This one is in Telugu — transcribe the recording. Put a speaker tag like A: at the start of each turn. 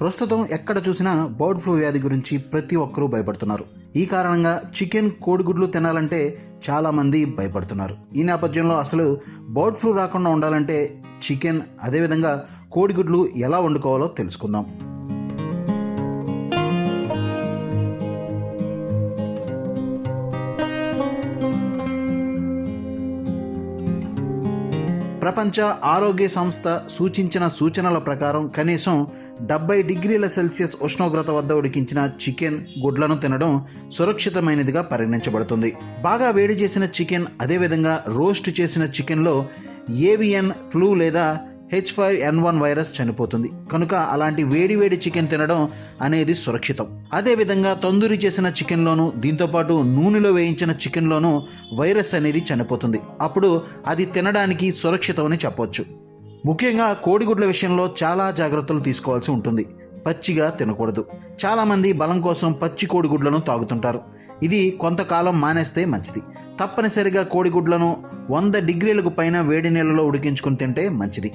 A: ప్రస్తుతం ఎక్కడ చూసినా బర్డ్ ఫ్లూ వ్యాధి గురించి ప్రతి ఒక్కరూ భయపడుతున్నారు. ఈ కారణంగా చికెన్ కోడిగుడ్లు తినాలంటే చాలామంది భయపడుతున్నారు. ఈ నేపథ్యంలో అసలు బర్డ్ ఫ్లూ రాకుండా ఉండాలంటే చికెన్ అదేవిధంగా కోడిగుడ్లు ఎలా వండుకోవాలో తెలుసుకుందాం. ప్రపంచ ఆరోగ్య సంస్థ సూచించిన సూచనల ప్రకారం కనీసం డెబ్బై డిగ్రీల సెల్సియస్ ఉష్ణోగ్రత వద్ద ఉడికించిన చికెన్ గుడ్లను తినడం సురక్షితమైనదిగా పరిగణించబడుతుంది. బాగా వేడి చేసిన చికెన్ అదేవిధంగా రోస్ట్ చేసిన చికెన్లో ఏవియన్ ఫ్లూ లేదా H five N one virus చనిపోతుంది. కనుక అలాంటి వేడి వేడి చికెన్ తినడం అనేది సురక్షితం. అదేవిధంగా తందూరి చేసిన చికెన్లోను దీంతోపాటు నూనెలో వేయించిన చికెన్లోనూ వైరస్ అనేది చనిపోతుంది. అప్పుడు అది తినడానికి సురక్షితం అని చెప్పొచ్చు. ముఖ్యంగా కోడిగుడ్ల విషయంలో చాలా జాగ్రత్తలు తీసుకోవాల్సి ఉంటుంది. పచ్చిగా తినకూడదు. చాలామంది బలం కోసం పచ్చి కోడిగుడ్లను తాగుతుంటారు. ఇది కొంతకాలం మానేస్తే మంచిది. తప్పనిసరిగా కోడిగుడ్లను వంద డిగ్రీలకు పైన వేడి నీళ్ళలో ఉడికించుకుని తింటే మంచిది.